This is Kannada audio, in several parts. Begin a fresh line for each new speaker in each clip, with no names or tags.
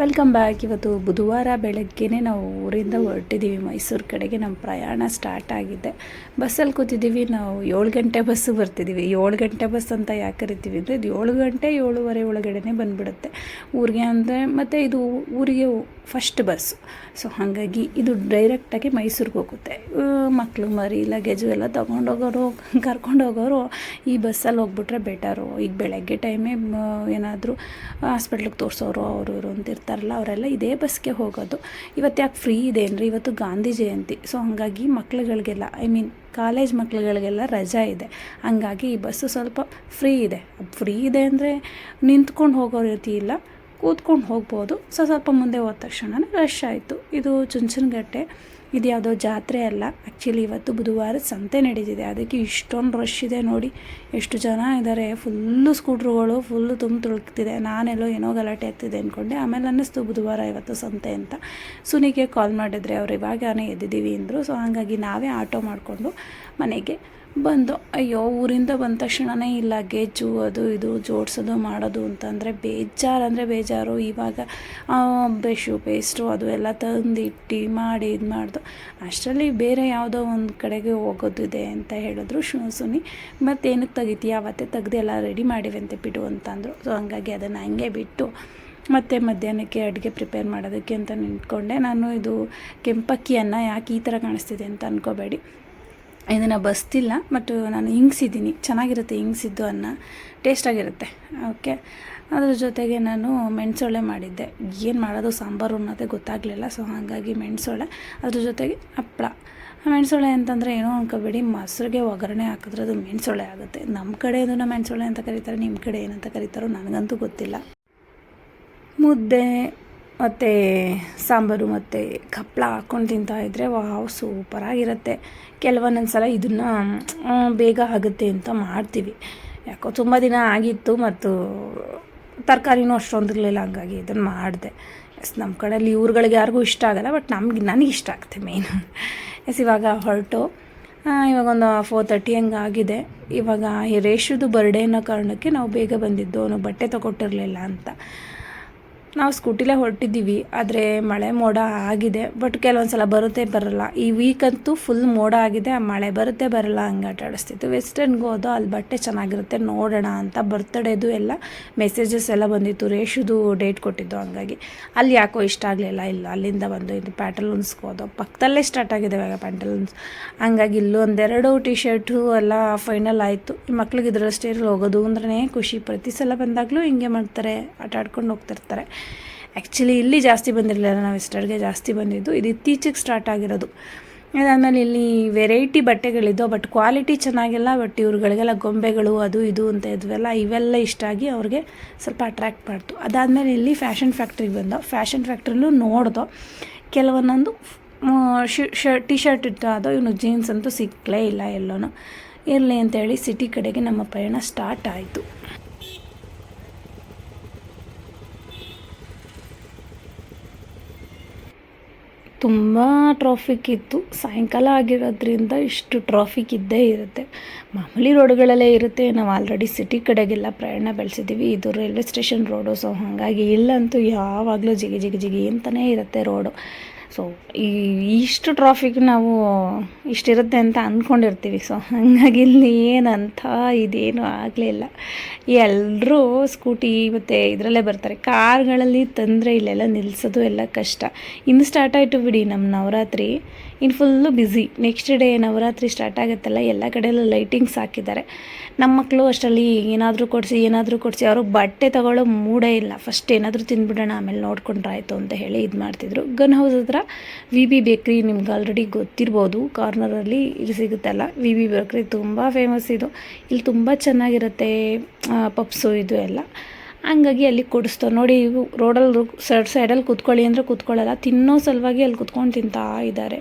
Welcome back. ಇವತ್ತು ಬುಧವಾರ ಬೆಳಗ್ಗೆನೇ ನಾವು ಊರಿಂದ ಹೊರಟಿದ್ದೀವಿ. ಮೈಸೂರು ಕಡೆಗೆ ನಮ್ಮ ಪ್ರಯಾಣ ಸ್ಟಾರ್ಟ್ ಆಗಿದೆ. ಬಸ್ಸಲ್ಲಿ ಕೂತಿದ್ದೀವಿ. ನಾವು ಏಳು ಗಂಟೆ ಬಸ್ಸು ಬರ್ತಿದ್ದೀವಿ. ಏಳು ಗಂಟೆ ಬಸ್ ಅಂತ ಯಾಕೆ ಕರಿತೀವಿ ಅಂದರೆ, ಇದು ಏಳು ಗಂಟೆ ಏಳುವರೆ ಒಳಗಡೆನೆ ಬಂದುಬಿಡುತ್ತೆ. ಊರಿಗೆ ಅಂದರೆ ಮತ್ತು ಇದು ಊರಿಗೆ ಫಸ್ಟ್ ಬಸ್ಸು. ಸೊ ಹಾಗಾಗಿ ಇದು ಡೈರೆಕ್ಟಾಗಿ ಮೈಸೂರಿಗೆ ಹೋಗುತ್ತೆ. ಮಕ್ಕಳು ಮರಿ ಲಗೇಜು ಎಲ್ಲ ತೊಗೊಂಡೋಗೋರು, ಕರ್ಕೊಂಡೋಗೋರು ಈ ಬಸ್ಸಲ್ಲಿ ಹೋಗ್ಬಿಟ್ರೆ ಬೆಟರು ಈಗ ಬೆಳಗ್ಗೆ ಟೈಮೇ ಏನಾದರೂ ಹಾಸ್ಪಿಟ್ಲಿಗೆ ತೋರಿಸೋರು, ಅವರು, ಇವರು ಅಂತ ಇರ್ತಾರಲ್ಲ ಅವರೆಲ್ಲ ಇದೇ ಬಸ್ಗೆ ಹೋಗೋದು. ಇವತ್ತು ಯಾಕೆ ಫ್ರೀ ಇದೆ ಅಂದರೆ ಇವತ್ತು ಗಾಂಧಿ ಜಯಂತಿ. ಸೊ ಹಾಗಾಗಿ ಮಕ್ಳುಗಳಿಗೆಲ್ಲ ಐ ಮೀನ್ ಕಾಲೇಜ್ ಮಕ್ಳುಗಳಿಗೆಲ್ಲ ರಜಾ ಇದೆ. ಹಾಗಾಗಿ ಈ ಬಸ್ಸು ಸ್ವಲ್ಪ ಫ್ರೀ ಇದೆ. ಫ್ರೀ ಇದೆ ಅಂದರೆ ನಿಂತ್ಕೊಂಡು ಹೋಗೋ ರೀತಿ ಇಲ್ಲ ಕೂತ್ಕೊಂಡು ಹೋಗ್ಬೋದು. ಸೊ ಸ್ವಲ್ಪ ಮುಂದೆ ಹೋದ ತಕ್ಷಣವೇ ರಶ್ ಆಯಿತು. ಇದು ಚುಂಚನಗಟ್ಟೆ ಇದು ಯಾವುದೋ ಜಾತ್ರೆ ಅಲ್ಲ. ಆ್ಯಕ್ಚುಲಿ ಇವತ್ತು ಬುಧವಾರ ಸಂತೆ ನಡೀತಿದೆ ಅದಕ್ಕೆ ಇಷ್ಟೊಂದು ರಶ್ ಇದೆ ನೋಡಿ. ಎಷ್ಟು ಜನ ಇದ್ದಾರೆ ಫುಲ್ಲು ಸ್ಕೂಟ್ರುಗಳು ಫುಲ್ಲು ತುಂಬ ತುಳುಕ್ತಿದೆ. ನಾನೆಲ್ಲೋ ಏನೋ ಗಲಾಟೆ ಆಗ್ತಿದೆ ಅಂದ್ಕೊಂಡೆ ಆಮೇಲೆ ಅನ್ನಿಸ್ತು ಬುಧವಾರ ಇವತ್ತು ಸಂತೆ ಅಂತ. ಸುನಿಗೆ ಕಾಲ್ ಮಾಡಿದ್ರೆ, ಅವ್ರು ಇವಾಗ ಎದ್ದಿದ್ದೀವಿ ಅಂದರು. ಸೊ ಹಾಗಾಗಿ ನಾವೇ ಆಟೋ ಮಾಡಿಕೊಂಡು ಮನೆಗೆ ಬಂದು, ಅಯ್ಯೋ, ಊರಿಂದ ಬಂದ ತಕ್ಷಣವೇ ಇಲ್ಲ ಲಗೇಜು ಅದು ಇದು ಜೋಡಿಸೋದು, ಮಾಡೋದು ಅಂತಂದರೆ ಬೇಜಾರು ಅಂದರೆ ಬೇಜಾರು. ಇವಾಗ ಬೆಶು ಪೇಸ್ಟು ಅದು ಎಲ್ಲ ತಂದಿಟ್ಟು ಮಾಡಿ ಇದು ಮಾಡ್ದು. ಅಷ್ಟರಲ್ಲಿ ಬೇರೆ ಯಾವುದೋ ಒಂದು ಕಡೆಗೆ ಹೋಗೋದಿದೆ ಅಂತ ಹೇಳಿದ್ರು ಸುನಿ. ಮತ್ತೇನಕ್ಕೆ ತೆಗಿತೀಯ? ಅವತ್ತೇ ತೆಗ್ದು ಎಲ್ಲ ರೆಡಿ ಅಂತ ಬಿಡು ಅಂತಂದರು. ಸೊ ಹಂಗಾಗಿ ಅದನ್ನು ಹಂಗೆ ಬಿಟ್ಟು ಮತ್ತು ಮಧ್ಯಾಹ್ನಕ್ಕೆ ಅಡುಗೆ ಪ್ರಿಪೇರ್ ಮಾಡೋದಕ್ಕೆ ಅಂತ ನಿಂತ್ಕೊಂಡೆ. ನಾನು ಇದು ಕೆಂಪಕ್ಕಿಯನ್ನು ಯಾಕೆ ಈ ಥರ ಕಾಣಿಸ್ತಿದೆ ಅಂತ ಅಂದ್ಕೋಬೇಡಿ ಇದನ್ನು ಬಸ್ತಿಲ್ಲ ಬಟ್ ನಾನು ಹಿಂಗ್ಸಿದ್ದೀನಿ. ಚೆನ್ನಾಗಿರುತ್ತೆ ಹಿಂಗ್ಸಿದ್ದು ಅನ್ನ. ಟೇಸ್ಟಾಗಿರುತ್ತೆ ಓಕೆ ಅದ್ರ ಜೊತೆಗೆ ನಾನು ಮೆಣಸೊಳ್ಳೆ ಮಾಡಿದ್ದೆ. ಏನು ಮಾಡೋದು, ಸಾಂಬಾರು ಅನ್ನೋದೇ ಗೊತ್ತಾಗಲಿಲ್ಲ ಸೊ ಹಾಗಾಗಿ ಮೆಣಸೊಳೆ ಅದ್ರ ಜೊತೆಗೆ ಹಪ್ಪಳ ಮೆಣಸೊಳ್ಳೆ ಅಂತಂದರೆ ಏನೋ ಅನ್ಕೋಬೇಡಿ, ಮೊಸರಿಗೆ ಒಗ್ಗರಣೆ ಹಾಕಿದ್ರೆ ಅದು ಮೆಣಸೊಳ್ಳೆ ಆಗುತ್ತೆ. ನಮ್ಮ ಕಡೆ ಅದನ್ನು ಮೆಣಸೊಳೆ ಅಂತ ಕರೀತಾರೆ ನಿಮ್ಮ ಕಡೆ ಏನಂತ ಕರೀತಾರೋ ನನಗಂತೂ ಗೊತ್ತಿಲ್ಲ. ಮುದ್ದೆ. ಮತ್ತು ಸಾಂಬಾರು ಮತ್ತು ಕಪ್ಪಳ ಹಾಕ್ಕೊಂಡು ಇದ್ದರೆ ವಾವ್ ಸೂಪರಾಗಿರುತ್ತೆ ಕೆಲವೊಂದೊಂದು ಸಲ ಇದನ್ನು ಬೇಗ ಆಗುತ್ತೆ ಅಂತ ಮಾಡ್ತೀವಿ. ಯಾಕೋ ತುಂಬ ದಿನ ಆಗಿತ್ತು ಮತ್ತು ತರಕಾರಿನೂ ಅಷ್ಟೊಂದು ಇರಲಿಲ್ಲ ಹಂಗಾಗಿ ಇದನ್ನು ಮಾಡಿದೆ. ಎಸ್ ನಮ್ಮ ಕಡೆಯಲ್ಲಿ ಇವ್ರುಗಳಿಗೆ ಯಾರಿಗೂ ಇಷ್ಟ ಆಗಲ್ಲ ಬಟ್ ನಮ್ಗೆ, ನನಗೆ ಇಷ್ಟ ಆಗುತ್ತೆ ಮೇಯ್ನು ಎಸ್ ಇವಾಗ ಹೊರಟು. ಇವಾಗ ಒಂದು ಫೋರ್ ತರ್ಟಿ ಹಂಗೆ ಆಗಿದೆ ಇವಾಗ ಈ ರೇಷುದು ಬರ್ಡೇ ಅನ್ನೋ ಕಾರಣಕ್ಕೆ ನಾವು ಬೇಗ ಬಂದಿದ್ದು, ಅವನು ಬಟ್ಟೆ ತೊಗೊಟ್ಟಿರಲಿಲ್ಲ ಅಂತ. ನಾವು ಸ್ಕೂಟಿಲೇ ಹೊರಟಿದ್ದೀವಿ, ಆದರೆ ಮಳೆ ಮೋಡ ಆಗಿದೆ ಬಟ್ ಕೆಲವೊಂದು ಸಲ ಬರುತ್ತೆ ಬರಲ್ಲ. ಈ ವೀಕಂತೂ ಫುಲ್ ಮೋಡ ಆಗಿದೆ, ಆ ಮಳೆ ಬರುತ್ತೆ ಬರಲ್ಲ ಹಂಗೆ ಆಟ ಆಡಿಸ್ತಿತ್ತು ವೆಸ್ಟರ್ನ್ಗೆ ಹೋದೋ ಅಲ್ಲಿ ಬಟ್ಟೆ ಚೆನ್ನಾಗಿರುತ್ತೆ, ನೋಡೋಣ ಅಂತ ಬರ್ತಡೇದು ಎಲ್ಲ ಮೆಸೇಜಸ್ ಎಲ್ಲ ಬಂದಿತ್ತು, ರೇಷುದು ಡೇಟ್ ಕೊಟ್ಟಿದ್ದು ಹಂಗಾಗಿ. ಅಲ್ಲಿ ಯಾಕೋ ಇಷ್ಟ ಆಗಲಿಲ್ಲ, ಇಲ್ಲ, ಅಲ್ಲಿಂದ ಬಂದು ಇದು ಪ್ಯಾಟಲೂನ್ಸ್ಗೆ ಹೋದೋ. ಪಕ್ಕದಲ್ಲೇ ಸ್ಟಾರ್ಟ್ ಆಗಿದೆ ಇವಾಗ ಪ್ಯಾಂಟಲೂನ್ಸ್ ಹಂಗಾಗಿ ಇಲ್ಲೂ ಒಂದೆರಡು ಟಿ ಶರ್ಟು ಎಲ್ಲ ಫೈನಲ್ ಆಯಿತು. ಈ ಮಕ್ಳಿಗೆ ಇದರಷ್ಟೇ ಹೋಗೋದು ಅಂದ್ರೆ ಖುಷಿ. ಪ್ರತಿ ಸಲ ಬಂದಾಗಲೂ ಹಿಂಗೆ ಮಾಡ್ತಾರೆ, ಆಟ ಆಡ್ಕೊಂಡು ಹೋಗ್ತಿರ್ತಾರೆ. ಆ್ಯಕ್ಚುಲಿ ಇಲ್ಲಿ ಜಾಸ್ತಿ ಬಂದಿರಲಿಲ್ಲ ನಾವು ಇಷ್ಟರಿಗೆ ಜಾಸ್ತಿ ಬಂದಿದ್ದು. ಇದು ಇತ್ತೀಚೆಗೆ ಸ್ಟಾರ್ಟ್ ಆಗಿರೋದು. ಅದಾದಮೇಲೆ ಇಲ್ಲಿ ವೆರೈಟಿ ಬಟ್ಟೆಗಳಿದ್ದು ಬಟ್ ಕ್ವಾಲಿಟಿ ಚೆನ್ನಾಗಿಲ್ಲ ಬಟ್ ಇವ್ರುಗಳಿಗೆಲ್ಲ ಗೊಂಬೆಗಳು, ಅದು ಇದು ಅಂತ ಇದ್ವೆಲ್ಲ, ಇವೆಲ್ಲ ಇಷ್ಟ ಆಗಿ ಅವ್ರಿಗೆ ಸ್ವಲ್ಪ ಅಟ್ರ್ಯಾಕ್ಟ್ ಮಾಡ್ತು. ಅದಾದಮೇಲೆ ಇಲ್ಲಿ ಫ್ಯಾಷನ್ ಫ್ಯಾಕ್ಟ್ರಿಗೆ ಬಂದ ಫ್ಯಾಷನ್ ಫ್ಯಾಕ್ಟ್ರಿಲೂ ನೋಡ್ದೋ, ಕೆಲವೊಂದೊಂದು ಶರ್ಟ್ ಟಿ ಶರ್ಟ್ ಇತ್ತು, ಅದು ಇವನು ಜೀನ್ಸ್ ಅಂತೂ ಸಿಕ್ಕಲೇ ಇಲ್ಲ ಎಲ್ಲೋ ಇರಲಿ ಅಂತೇಳಿ ಸಿಟಿ ಕಡೆಗೆ ನಮ್ಮ ಪಯಣ ಸ್ಟಾರ್ಟ್ ಆಯಿತು. ತುಂಬ ಟ್ರಾಫಿಕ್ ಇತ್ತು. ಸಾಯಂಕಾಲ ಆಗಿರೋದ್ರಿಂದ ಇಷ್ಟು ಟ್ರಾಫಿಕ್ ಇದ್ದೇ ಇರುತ್ತೆ. ಮಾಮೂಲಿ ರೋಡ್ಗಳಲ್ಲೇ ಇರುತ್ತೆ. ನಾವು ಆಲ್ರೆಡಿ ಸಿಟಿ ಕಡೆಗೆಲ್ಲ ಪ್ರಯಾಣ ಬೆಳೆಸಿದ್ದೀವಿ ಇದು ರೈಲ್ವೆ ಸ್ಟೇಷನ್ ರೋಡು ಸೊ ಹಾಗಾಗಿ ಇಲ್ಲಂತೂ ಯಾವಾಗಲೂ ಜಿಗಿ ಜಿಗಿ ಜಿಗಿ ಅಂತಲೇ ಇರುತ್ತೆ ರೋಡು ಸೊ ಈ, ಇಷ್ಟು ಟ್ರಾಫಿಕ್ ನಾವು ಇಷ್ಟಿರುತ್ತೆ ಅಂತ ಅಂದ್ಕೊಂಡಿರ್ತೀವಿ ಸೊ ಹಾಗಾಗಿ ಇಲ್ಲಿ ಏನಂತ ಇದೇನು ಆಗಲಿಲ್ಲ ಎಲ್ಲರೂ ಸ್ಕೂಟಿ ಮತ್ತು ಇದರಲ್ಲೇ ಬರ್ತಾರೆ. ಕಾರ್ಗಳಲ್ಲಿ ತಂದರೆ ಇಲ್ಲೆಲ್ಲ ನಿಲ್ಲಿಸೋದು ಎಲ್ಲ ಕಷ್ಟ. ಇನ್ನು ಸ್ಟಾರ್ಟ್ ಆಯಿತು ಬಿಡಿ ನಮ್ಮ ನವರಾತ್ರಿ. ಇನ್ನು full busy next day Navaratri start ಆಗುತ್ತಲ್ಲ, ಎಲ್ಲ ಕಡೆಯಲ್ಲೂ ಲೈಟಿಂಗ್ಸ್ ಹಾಕಿದ್ದಾರೆ. ನಮ್ಮ ಮಕ್ಕಳು ಅಷ್ಟರಲ್ಲಿ ಏನಾದರೂ ಕೊಡಿಸಿ ಏನಾದರೂ ಕೊಡಿಸಿ ಅವರು ಬಟ್ಟೆ ತಗೊಳ್ಳೋ ಮೂಡೇ ಇಲ್ಲ. ಫಸ್ಟ್ ಏನಾದರೂ ತಿಂದ್ಬಿಡೋಣ, ಆಮೇಲೆ ನೋಡ್ಕೊಂಡ್ರಾಯ್ತು ಅಂತ ಹೇಳಿ ಇದು ಮಾಡ್ತಿದ್ರು ಗನ್ ಹೌಸ್ ಹತ್ರ ವಿ ಬಿ ಬೇಕ್ರಿ ನಿಮ್ಗೆ ಆಲ್ರೆಡಿ ಗೊತ್ತಿರ್ಬೋದು. ಕಾರ್ನರಲ್ಲಿ ಇಲ್ಲಿ ಸಿಗುತ್ತಲ್ಲ. ವಿ ಬಿ ಬೇಕ್ರಿ ತುಂಬ ಫೇಮಸ್ ಇದು. ಇಲ್ಲಿ ತುಂಬ ಚೆನ್ನಾಗಿರುತ್ತೆ ಪಪ್ಸು ಇದು ಎಲ್ಲ. ಹಂಗಾಗಿ ಅಲ್ಲಿ ಕೊಡಿಸ್ತೋ ನೋಡಿ ರೋಡಲ್ಲಿ ಸೈಡ್ ಸೈಡಲ್ಲಿ ಕೂತ್ಕೊಳ್ಳಿ ಅಂದರೆ ಕೂತ್ಕೊಳ್ಳಲ್ಲ. ತಿನ್ನೋ ಸಲುವಾಗಿ ಅಲ್ಲಿ ಕುತ್ಕೊಂಡು ತಿಂತಾ ಇದ್ದಾರೆ.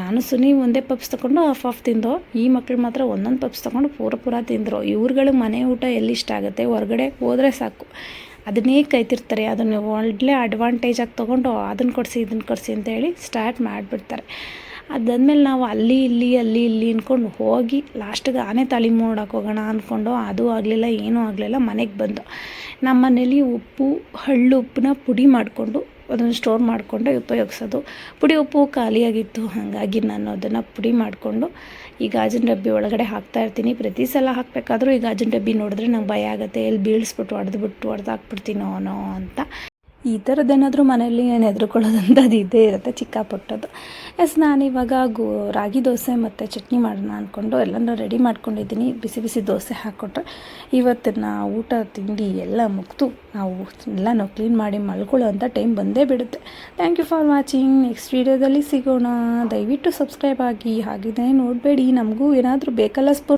ನಾನು ಸುನಿ ಒಂದೇ ಪಪ್ಸ್ ತೊಗೊಂಡು ಹಾಫ್ ಆಫ್ ತಿಂದೋ, ಈ ಮಕ್ಳು ಮಾತ್ರ ಒಂದೊಂದು ಪಪ್ಸ್ ತೊಗೊಂಡು ಪೂರ ಪೂರ ತಿಂದರು. ಇವ್ರುಗಳಿಗೆ ಮನೆ ಊಟ ಎಲ್ಲಿ ಇಷ್ಟ ಆಗುತ್ತೆ? ಹೊರಗಡೆ ಹೋದರೆ ಸಾಕು. ಅದನ್ನೇ ಕೈತಿರ್ತಾರೆ, ಅದನ್ನು ಒಳ್ಳೆ ಅಡ್ವಾಂಟೇಜಾಗಿ ತೊಗೊಂಡು ಅದನ್ನು ಕೊಡಿಸಿ ಇದನ್ನು ಕೊಡಿಸಿ ಅಂತ ಹೇಳಿ ಸ್ಟಾರ್ಟ್ ಮಾಡಿಬಿಡ್ತಾರೆ. ಅದಾದ್ಮೇಲೆ ನಾವು ಅಲ್ಲಿ, ಇಲ್ಲಿ ಅಲ್ಲಿ, ಇಲ್ಲಿ ಅಂದ್ಕೊಂಡು ಹೋಗಿ ಲಾಸ್ಟಿಗೆ ಆನೆ ತಾಳಿ ನೋಡಕ್ಕೆ ಹೋಗೋಣ ಅಂದ್ಕೊಂಡು ಅದು ಆಗಲಿಲ್ಲ, ಏನೂ ಆಗಲಿಲ್ಲ, ಮನೆಗೆ ಬಂದು ನಮ್ಮ ಮನೇಲಿ ಉಪ್ಪು, ಹಳ್ಳು ಉಪ್ಪನ್ನ ಪುಡಿ ಮಾಡಿಕೊಂಡು ಅದನ್ನು ಸ್ಟೋರ್ ಮಾಡಿಕೊಂಡು ಉಪಯೋಗಿಸೋದು. ಪುಡಿ ಉಪ್ಪು ಖಾಲಿಯಾಗಿತ್ತು, ಹಾಗಾಗಿ ನಾನು ಅದನ್ನು ಪುಡಿ ಮಾಡಿಕೊಂಡು ಈ ಗಾಜಿನ ಡಬ್ಬಿ ಒಳಗಡೆ ಹಾಕ್ತಾ ಇರ್ತೀನಿ. ಪ್ರತಿ ಸಲ ಹಾಕಬೇಕಾದ್ರೂ ಈ ಗಾಜಿನ ಡಬ್ಬಿ ನೋಡಿದ್ರೆ ನಂಗೆ ಭಯ ಆಗುತ್ತೆ. ಎಲ್ಲಿ ಬೀಳಿಸ್ಬಿಟ್ಟು ಹೊಡೆದ್ಬಿಟ್ಟು ಹೊಡೆದಾಕ್ಬಿಡ್ತೀನೋ ಅಂತ. ಈ ಥರದ್ದೇನಾದರೂ ಮನೆಯಲ್ಲಿ ಏನು ಹೆದರ್ಕೊಳ್ಳೋದಂಥದ್ದು ಇದ್ದೇ ಇರುತ್ತೆ ಚಿಕ್ಕ ಪುಟ್ಟದ್ದು ಎಸ್ ನಾನಿವಾಗ ಗೋ, ರಾಗಿ ದೋಸೆ ಮತ್ತು ಚಟ್ನಿ ಮಾಡೋಣ ಅಂದ್ಕೊಂಡು ಎಲ್ಲನೂ ರೆಡಿ ಮಾಡ್ಕೊಂಡಿದ್ದೀನಿ. ಬಿಸಿ ಬಿಸಿ ದೋಸೆ ಹಾಕ್ಕೊಟ್ರೆ ಇವತ್ತಿನ ಊಟ, ತಿಂಡಿ ಎಲ್ಲ ಮುಗಿದು ನಾವು ಎಲ್ಲನೂ ಕ್ಲೀನ್ ಮಾಡಿ ಮಲ್ಕೊಳ್ಳೋ ಅಂಥ ಟೈಮ್ ಬಂದೇ ಬಿಡುತ್ತೆ. Thank you for watching next ವೀಡಿಯೋದಲ್ಲಿ ಸಿಗೋಣ. ದಯವಿಟ್ಟು ಸಬ್ಸ್ಕ್ರೈಬ್ ಆಗಿ. ಹಾಗಿದ್ರೆ ನೋಡಬೇಡಿ. ನಮಗೂ ಏನಾದರೂ ಬೇಕಲ್ಲ ಸ್ಪೂರ್